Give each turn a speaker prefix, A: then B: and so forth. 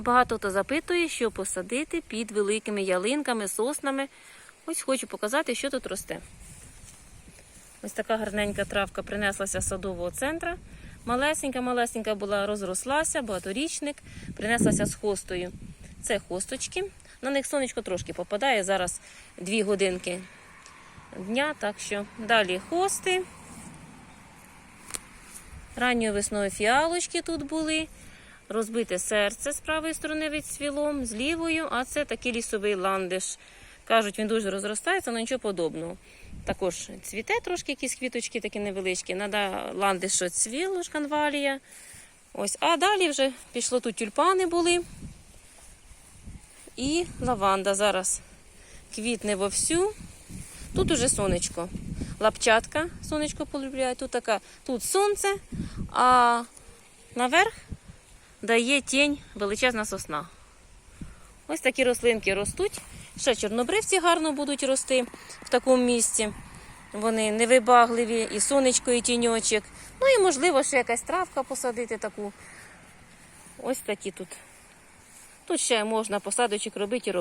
A: Багато хто запитує, що посадити під великими ялинками, соснами. Ось хочу показати, що тут росте. Ось така гарненька травка принеслася з садового центру. Малесенька, малесенька була, розрослася, багаторічник, принеслася з хостою. Це хосточки. На них сонечко трошки попадає. Зараз 2 годинки дня, так що далі хости. Ранньою весною фіалочки тут були. Розбите серце з правої сторони відцвіло, з лівою, а це такий лісовий ландиш. Кажуть, він дуже розростається, але нічого подобного. Також цвіте трошки якісь квіточки такі невеличкі. Нада ландиш цвіло, шканвалія. Ось, а далі вже пішло тут тюльпани були. І лаванда зараз квітне вовсю. Тут уже сонечко. Лапчатка, сонечко полюбляє. Тут така, тут сонце, а наверх дає тінь величезна сосна. Ось такі рослинки ростуть. Ще чорнобривці гарно будуть рости в такому місці. Вони невибагливі, і сонечко, і тіньочок. Ну і можливо ще якась травка посадити таку. Ось такі тут. Тут ще можна посадочок робити.